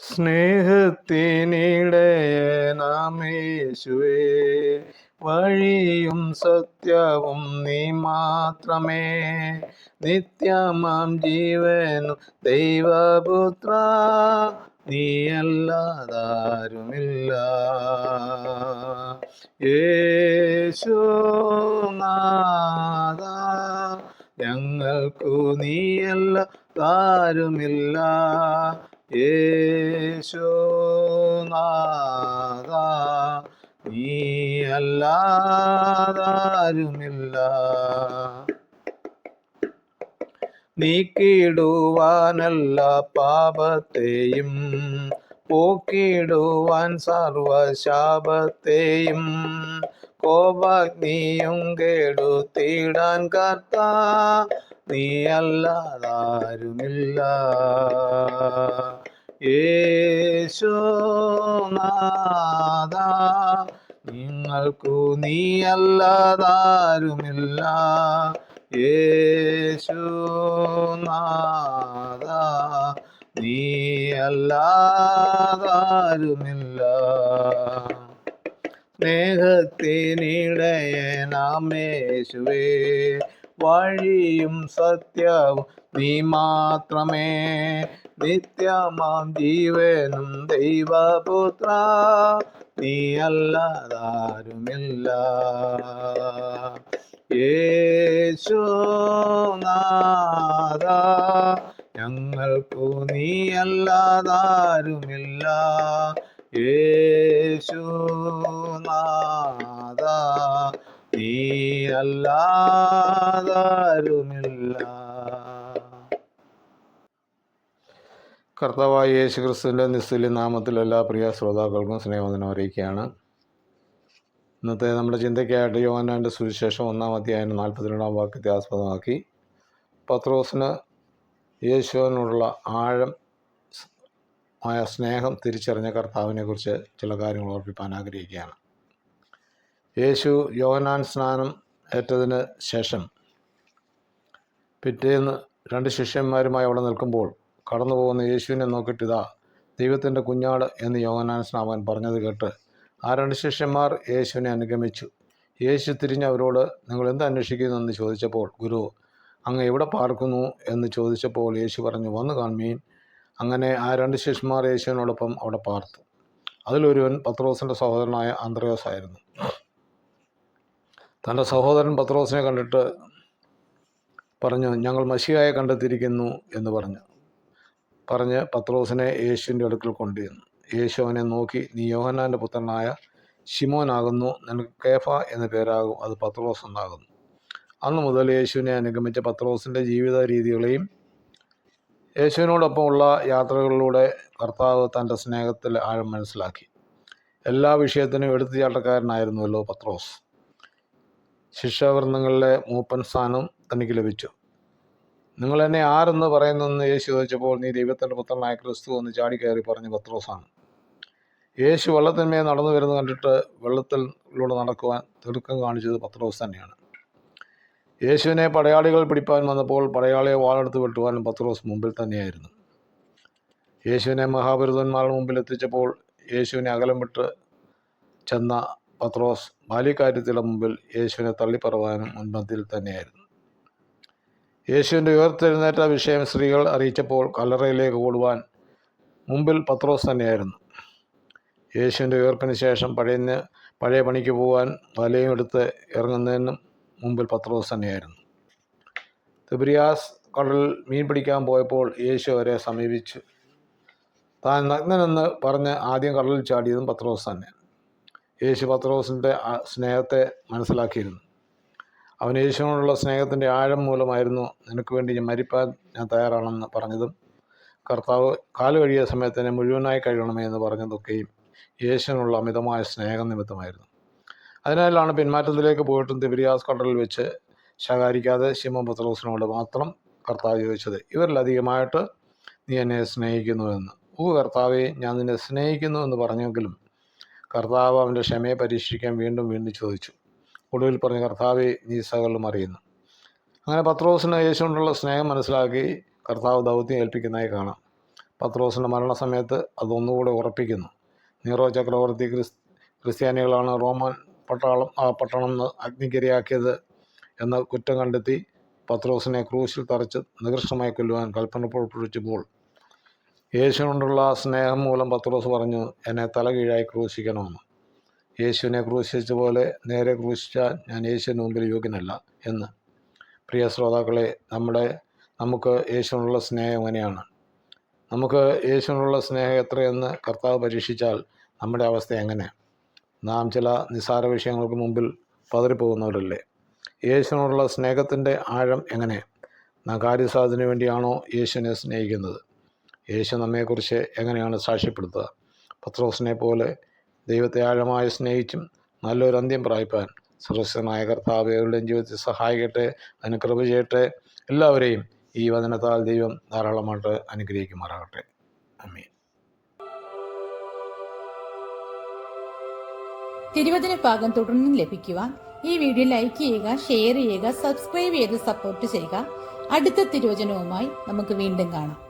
സ്നേഹത്തിനിടയനാമേശുവേ വഴിയും സത്യവും നീ മാത്രമേ. നിത്യമാം ജീവനും ദൈവപുത്ര നീയല്ലാതാരുമില്ല. യേശുനാഥ ഞങ്ങൾക്കു നീയല്ലാതാരുമില്ല. യേശുനാഥ നീയല്ലാതാരുമില്ല നീക്കിടുവാനല്ല പാപത്തെയും പോക്കിടുവാൻ സർവശാപത്തെയും. കോപാഗ്നിയും കേടുത്തിടാൻ നീ നീയല്ലാതാരുമില്ല യേശുനാഥ നിങ്ങൾക്കു നീയല്ലാതാരുമില്ല. യേശോനാഥ നീയല്ലാതാരുമില്ല. സ്നേഹത്തിനിടയനാമേശുവേ വഴിയും സത്യവും നീ മാത്രമേ. നിത്യമാം ജീവനും ദൈവപുത്ര. നീ അല്ലാതാരുമില്ല. യേശുനാഥ ഞങ്ങൾക്കു നീ അല്ലാതാരുമില്ല. യേശുനാഥ അല്ലാതാരുമില്ല. കർത്താവായ യേശു ക്രിസ്തുവിന്റെ നിസ്തുല്യ നാമത്തിൽ എല്ലാ പ്രിയ ശ്രോതാക്കൾക്കും സ്നേഹവന്ദനം അറിയിക്കുകയാണ്. ഇന്നത്തെ നമ്മുടെ ചിന്തയ്ക്കായിട്ട് യോഹനാന്റെ സുവിശേഷം ഒന്നാം അധ്യായം നാൽപ്പത്തിരണ്ടാം വാക്യത്തെ ആസ്പദമാക്കി. പത്രോസിന് യേശുവിനോടുള്ള ആഴം ആയ സ്നേഹം തിരിച്ചറിഞ്ഞ കർത്താവിനെക്കുറിച്ച് ചില കാര്യങ്ങൾ ഓർപ്പിപ്പാൻ ആഗ്രഹിക്കുകയാണ്. യേശു യോഹനാൻ സ്നാനം ഏറ്റതിന് ശേഷം പിറ്റേന്ന് രണ്ട് ശിഷ്യന്മാരുമായി അവിടെ നിൽക്കുമ്പോൾ കടന്നു പോകുന്ന യേശുവിനെ നോക്കിയിട്ടിതാ ദൈവത്തിന്റെ കുഞ്ഞാട് എന്ന് യോഹനാൻ സ്നാപകൻ പറഞ്ഞത് കേട്ട് ആ രണ്ട് ശിഷ്യന്മാർ യേശുവിനെ അനുഗമിച്ചു. യേശു തിരിഞ്ഞ് അവരോട് നിങ്ങൾ എന്ത് അന്വേഷിക്കുന്നു? എന്ന് ചോദിച്ചപ്പോൾ ഗുരു അങ്ങ് എവിടെ പാർക്കുന്നു? എന്ന് ചോദിച്ചപ്പോൾ യേശു പറഞ്ഞു വന്ന് കാൺമീൻ അങ്ങനെ ആ രണ്ട് ശിഷ്യന്മാർ യേശുവിനോടൊപ്പം അവിടെ പാർത്തു. അതിലൊരുവൻ പത്രോസിന്റെ സഹോദരനായ അന്ത്രയോസ് ആയിരുന്നു തന്റെ സഹോദരൻ പത്രോസിനെ കണ്ടിട്ട് പറഞ്ഞു ഞങ്ങൾ മഷിയായെ കണ്ടെത്തിയിരിക്കുന്നു എന്ന് പറഞ്ഞു. പറഞ്ഞ് പത്രോസിനെ യേശുവിന്റെ അടുക്കൽ കൊണ്ടുവന്നു യേശു അവനെ നോക്കി നീ യോഹന്നാന്റെ പുത്രനായ ഷിമോനാകുന്നു നിനക്ക് കേഫ എന്ന പേരാകും അത് പത്രോസ് എന്നാകുന്നു. അന്ന് മുതൽ യേശുവിനെ അനുഗമിച്ച പത്രോസിന്റെ ജീവിത രീതികളെയും യേശുവിനോടൊപ്പമുള്ള യാത്രകളിലൂടെ കർത്താവ് തന്റെ സ്നേഹത്തിൽ ആഴം മനസ്സിലാക്കി. എല്ലാ വിഷയത്തിനും എടുത്തുചാട്ടക്കാരനായിരുന്നുവല്ലോ പത്രോസ്. ശിക്ഷാവൃന്ദങ്ങളിലെ മൂപ്പൻ സ്ഥാനം തനിക്ക് ലഭിച്ചു. നിങ്ങൾ എന്നെ ആരെന്ന് പറയുന്നെന്ന് യേശു ചോദിച്ചപ്പോൾ നീ ദൈവത്തിന്റെ പുത്രനായ ക്രിസ്തു എന്ന് ചാടിക്കയറി പറഞ്ഞ പത്രോസാണ്. യേശു വെള്ളത്തിന്മേൽ നടന്നു വരുന്നത് കണ്ടിട്ട് വെള്ളത്തിലൂടെ നടക്കുവാൻ തിടുക്കം കാണിച്ചത് പത്രോസ് തന്നെയാണ്. യേശുവിനെ പടയാളികൾ പിടിപ്പാൻ വന്നപ്പോൾ പടയാളിയെ വാളെടുത്ത് വെട്ടുവാനും പത്രോസ് മുമ്പിൽ തന്നെയായിരുന്നു. യേശുവിനെ മഹാപുരുതന്മാരുടെ മുമ്പിൽ എത്തിച്ചപ്പോൾ യേശുവിനെ അകലം വിട്ട് ചെന്ന പത്രോസ് ബാല്യക്കാര്യത്തിലെ മുമ്പിൽ യേശുവിനെ തള്ളിപ്പറവാനും മുൻപന്തിയിൽ തന്നെയായിരുന്നു. യേശുവിന്റെ ഉയർത്തെഴുന്നേറ്റ വിഷയം സ്ത്രീകൾ അറിയിച്ചപ്പോൾ കല്ലറയിലേക്ക് ഓടുവാൻ മുമ്പിൽ പത്രോസ് തന്നെയായിരുന്നു. യേശുവിന്റെ ഉയർപ്പിന് ശേഷം പഴയ പഴയ പണിക്ക് പോകാൻ വലയും എടുത്ത് ഇറങ്ങുന്നതിനും മുമ്പിൽ പത്രോസ് തന്നെയായിരുന്നു. തിബിരിയാസ് കടൽ മീൻ പിടിക്കാൻ പോയപ്പോൾ യേശു അവരെ സമീപിച്ചു. താൻ നഗ്നനെന്ന് പറഞ്ഞ് ആദ്യം കടലിൽ ചാടിയതും പത്രോസ് തന്നെ. യേശു പത്രോസിന്റെ സ്നേഹത്തെ മനസ്സിലാക്കിയിരുന്നു. അവൻ യേശുവിനോടുള്ള സ്നേഹത്തിന്റെ ആഴം മൂലമായിരുന്നു നിനക്ക് വേണ്ടി ഞാൻ മരിപ്പാൻ ഞാൻ തയ്യാറാണെന്ന് പറഞ്ഞതും കർത്താവ് കാൽ കഴിയ സമയത്ത് എന്നെ മുഴുവനായി കഴിയണമേ എന്ന് പറഞ്ഞതൊക്കെയും യേശുവിനുള്ള അമിതമായ സ്നേഹം നിമിത്തമായിരുന്നു. അതിനാലാണ് പിന്മാറ്റത്തിലേക്ക് പോയിട്ടും തിബിരിയാസ് കടലിൽ വെച്ച് ശകാരിക്കാതെ ശിമ പത്രോസിനോട് മാത്രം കർത്താവ് ചോദിച്ചത് ഇവരിലധികമായിട്ട് നീ എന്നെ സ്നേഹിക്കുന്നുവെന്ന്. ഓ കർത്താവെ ഞാൻ നിന്നെ സ്നേഹിക്കുന്നു എന്ന് പറഞ്ഞെങ്കിലും കർത്താവ് അവന്റെ ക്ഷമയെ പരീക്ഷിക്കാൻ വീണ്ടും വീണ്ടും ചോദിച്ചു. ഒടുവിൽ പറഞ്ഞു കർത്താവെ നീ സകലം അറിയുന്നു. അങ്ങനെ പത്രോസിന് യേശുവിനുള്ള സ്നേഹം മനസ്സിലാക്കി കർത്താവ് ദൗത്യം ഏൽപ്പിക്കുന്നതായി കാണാം. പത്രോസിന്റെ മരണസമയത്ത് അതൊന്നുകൂടെ ഉറപ്പിക്കുന്നു. നീറോ ചക്രവർത്തി ക്രിസ് ക്രിസ്ത്യാനികളാണ് റോമൻ പട്ടാളം ആ പട്ടണം അഗ്നിക്കിരയാക്കിയത് എന്ന കുറ്റം കണ്ടെത്തി പത്രോസിനെ ക്രൂശിൽ തറച്ച് നികൃഷ്ടമായി കൊല്ലുവാൻ കൽപ്പന പുറപ്പെടുവിച്ചപ്പോൾ യേശുവിനോടുള്ള സ്നേഹം മൂലം പത്രോസ് പറഞ്ഞു എന്നെ തലകീഴായി ക്രൂശിക്കണമെന്ന്. യേശുവിനെ ക്രൂശിച്ച പോലെ നേരെ ക്രൂശിച്ചാൽ ഞാൻ യേശുവിന് മുമ്പിൽ യോഗ്യനല്ല എന്ന്. പ്രിയ ശ്രോതാക്കളെ നമ്മുടെ നമുക്ക് യേശുവിനുള്ള സ്നേഹം എങ്ങനെയാണ്? നമുക്ക് യേശുവിനുള്ള സ്നേഹം എത്രയെന്ന് കർത്താവ് പരീക്ഷിച്ചാൽ നമ്മുടെ അവസ്ഥ എങ്ങനെ? നാം ചില നിസ്സാര വിഷയങ്ങൾക്ക് മുമ്പിൽ പതറിപ്പോകുന്നവരല്ലേ? യേശുവിനോടുള്ള സ്നേഹത്തിന്റെ ആഴം എങ്ങനെ? നാം കാര്യസാധനത്തിന് വേണ്ടിയാണോ യേശുവിനെ സ്നേഹിക്കുന്നത്? യേശു നമ്മെക്കുറിച്ച് എങ്ങനെയാണ് സാക്ഷ്യപ്പെടുത്തുക? പത്രോസിനെ പോലെ ദൈവത്തെ ആഴമായി സ്നേഹിച്ചും നല്ലൊരു അന്ത്യം പ്രാപിപ്പാൻ സുരക്ഷനായ കർത്താവ് അവരുടെയും ജീവിതത്തിൽ സഹായിക്കട്ടെ അതിന് കൃപ ചെയ്യട്ടെ. എല്ലാവരെയും ഈ വചനത്താൽ ദൈവം ധാരാളമായിട്ട് അനുഗ്രഹിക്കുമാറാകട്ടെ. അമ്മീൻ തിരുവചന ഭാഗം തുടർന്നും ലഭിക്കുവാൻ ഈ വീഡിയോ ലൈക്ക് ചെയ്യുക ഷെയർ ചെയ്യുക സബ്സ്ക്രൈബ് ചെയ്ത് സപ്പോർട്ട് ചെയ്യുക. അടുത്ത തിരുവചനവുമായി നമുക്ക് വീണ്ടും കാണാം.